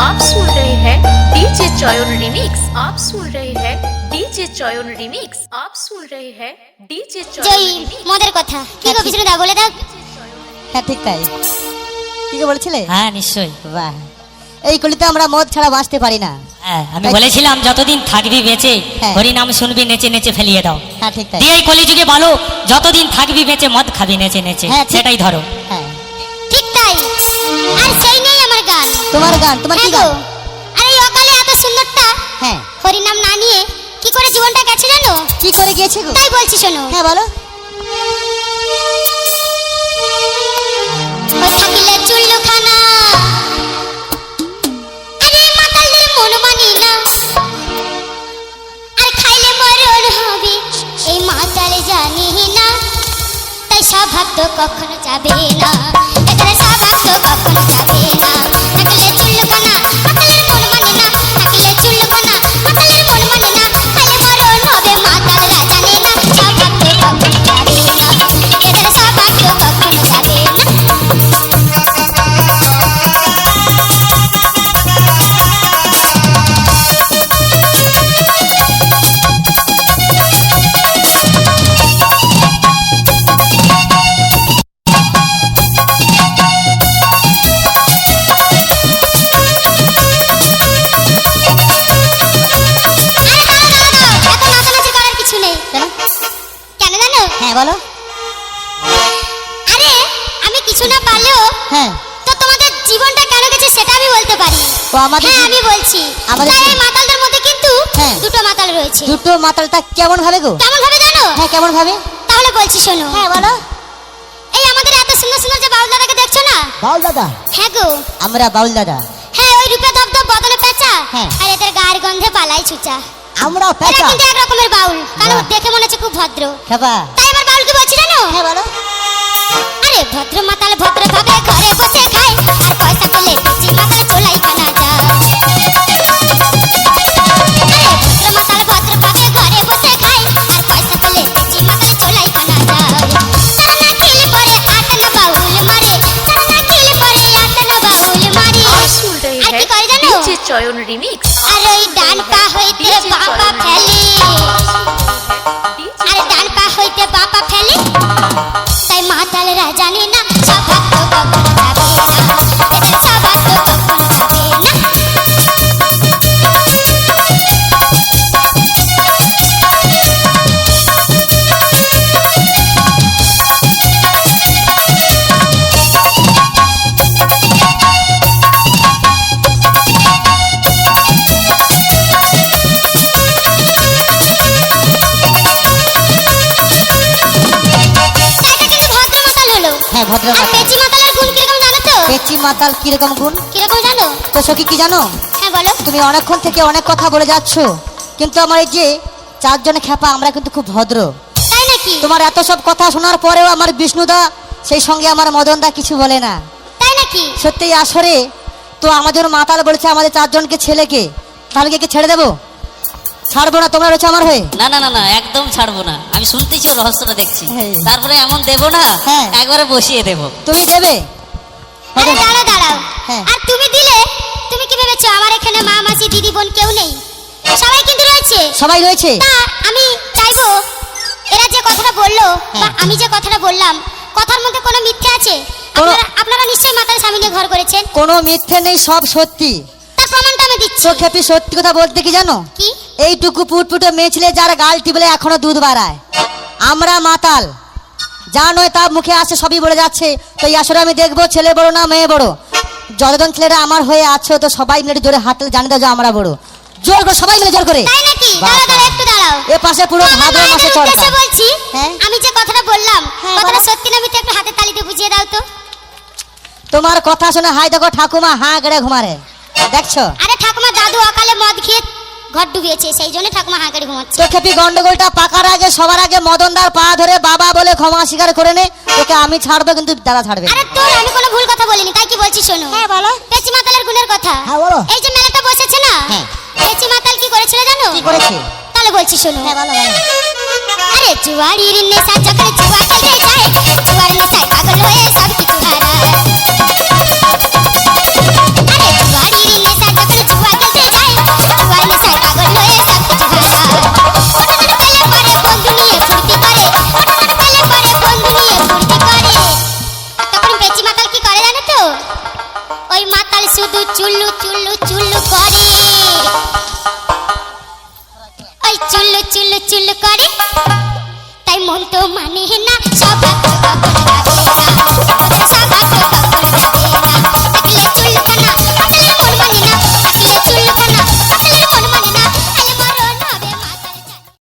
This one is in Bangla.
आप सुन रहे हैं डीजे चयन रिमिक्स आप सुन रहे हैं डीजे चयन रिमिक्स आप सुन रहे हैं डीजे যে चयन ওই रिमिक्स মদের কথা কি গো বিষ্ণু দা বলে দাও হ্যাঁ ঠিক তাই কি যে বলছিলে হ্যাঁ নিশ্চয়ই বাহ এই কলিতে আমরা মদ ছাড়া বাঁচতে পারি না হ্যাঁ আমি বলেছিলাম যতদিন থাকবি বেঁচে হ্যাঁ। হরিনাম শুনবি নেচে নেচে ফেলিয়ে দাও হ্যাঁ ঠিক তাই দিয়ে এই কলিযুগে বলো যতদিন থাকবি বেঁচে মদ খাবি নেচে নেচে হ্যাঁ, ঠিক। সেটাই ধরো হ্যাঁ তোমার গান তোমার কি হ্যাঁ গান? আর অকালে এত সুন্দরটা। হ্যাঁ। হরিনাম না নিয়ে কি করে জীবনটা গেছে জানো? কি করে গিয়েছে গো? তাই বলছি শোনো। হ্যাঁ বলো। থাকিলে চুল্লু খানা আরে মাতালদের মন মানি না। আর খাইলে মরণ হবে এই মাতাল জানি না। তাই স্বভাব তো কখনো যাবে না। হ্যাঁ বলো। আরে আমি কিছু না পারলেও হ্যাঁ। তো তোমাদের জীবনটা কেন গেছে সেটা আমি বলতে পারি। তো আমাদের হ্যাঁ আমি বলছি। আমাদের তাই এই মাতালদের মধ্যে কিন্তু হ্যাঁ। দুটো মাতাল রয়েছে। দুটো মাতালটা কেমন ভাবে গো? কেমন ভাবে জানো? হ্যাঁ কেমন ভাবে তাহলে বলছি শোনো। হ্যাঁ বলো। এই আমাদের এত সুন্দর সুন্দর যে বাউল দাদাকে দেখছ না? বাউল দাদা? হ্যাঁ গো। আমরা বাউল দাদা। হ্যাঁ ওই রূপে ধপধপ বদলে পেঁচা হ্যাঁ। আর এদের গায়ের গন্ধে পালাই ছুচা। আমরা এরা পেঁচা। কিন্তু এক রকমের বাউল। কারণ বাহ। দেখে মনে হচ্ছে খুব ভদ্র। খেপা তাই এবার বাউল কি বলছি জানো হ্যাঁ বলো। আরে ভদ্র মাতাল ভদ্র ভাবে ঘরে বসে খায়। আর পয়সা পেলে পিচি মাতাল কোলাই খানা যায়। চয়ন রিমিক্স আর ওই ডান পা হইতে বাবা ফেলে। আর ডান পা হইতে বাবা ফেলে। তাই মাতালরা জানে না হ্যাঁ ভদ্র আর মাতাল পেচি মাতালের গুণ কীরকম জানো তো? পেচি মাতাল কীরকম গুণ? কীরকম জানো? তো সখী কি জানো? হ্যাঁ বলো। তুমি অনেকক্ষণ থেকে অনেক কথা বলে যাচ্ছ কিন্তু আমার এই যে চারজনে খেপা আমরা কিন্তু খুব ভদ্র। তাই নাকি? তোমার এত সব কথা শোনার পরেও আমার বিষ্ণুদা সেই সঙ্গে আমার মদনদা কিছু বলে না। তাই নাকি? সত্যি আসরে তো আমাদের মাতাল বলেছে আমাদের চারজনকে ছেলেকে। তাহলে কি ছেড়ে দেবো? ছাড়বো না তোমরা রয়েছে আমার হয়ে? না না না না একদম ছাড়বো না। আমি শুনতেছি রহস্যটা দেখছি। হ্যাঁ। তারপরে এমন দেবো না হ্যাঁ। একবারে বসিয়ে দেবো। তুমি দেবে? আরে দাঁড়াও দাঁড়াও। হ্যাঁ। আর তুমি দিলে? তুমি কি ভেবেছো আমার এখানে মা মাসি দিদি বোন কেউ নেই? সবাই কিন্তু রয়েছে। সবাই রয়েছে? আমি চাইব এরা যে কথাটা বলল বা হ্যাঁ। আমি যে কথাটা বললাম কথার মধ্যে কোনো মিথ্যে আছে? আপনারা আপনারা নিশ্চয়ই মাতার স্বামী নিয়ে ঘর করেছেন। কোনো মিথ্যে নেই সব সত্যি। তার প্রমাণটা আমি দিচ্ছি। খেপি সত্যি কথা বলতে কি জানো? কি? এইটুকু পুটপুটে মেয়ে ছেলে যার গাল টিপলে এখনও দুধ বাড়ায়। আমরা মাতাল। যা নয় তা মুখে আসে সবই বলে যাচ্ছে। তো এই আসলে আমি দেখব ছেলে বড় না মেয়ে বড়। যতজন ছেলেরা আমার হয়ে আছো তো সবাই মিলে জোরে হাতলে জানি দাও আমরা বড়। জোর করে সবাই মিলে জোর করে। তাই নাকি? দাঁড়াও দাঁড়াও একটু দাঁড়াও। এ পাশে পুরো ভাদ্র মাসে উদ্দেশ্যে বলছি হ্যাঁ? আমি যে কথাটা বললাম হ্যাঁ, কথাটা সত্যি না মিথ্যে একটু হাতে তালিতে বুঝিয়ে দাও তো। তোমার কথা শুনে হাই দেখো ঠাকুমা হাঁ গড়ে ঘুমারে। দেখছ? আরে ঠাকুমা দাদু অকালে মদ খেয়ে ঘর ডুবিয়েছে সেই জন্য ঠাকুমা হাঁকারে ঘুমাচ্ছে। তো খেপি গন্ডগোলটা পাকার আগে সবার আগে মদনদার পা ধরে বাবা বলে ক্ষমা স্বীকার করে নে। তোকে আমি ছাড়বো কিন্তু দাদা ছাড়বে আরে তোর আমি কোনো ভুল কথা বলিনি তাই কি বলছি শোনো? হ্যাঁ, বলো। পেচি মাতালের গুণের কথা। হ্যাঁ, বলো। এই যে মেলাটা বসেছে না? হ্যাঁ। পেচি মাতাল কি করেছিল জানো? কি করেছে? তাহলে বলছি শোনো। হ্যাঁ বলো বলো। আরে জুয়ারির নেশা যখন জুয়া শুধু চুলু চুলু চুল্লু করে। ওই চুলু চুলু চুলু করে। তাই মন তো মানে না, সব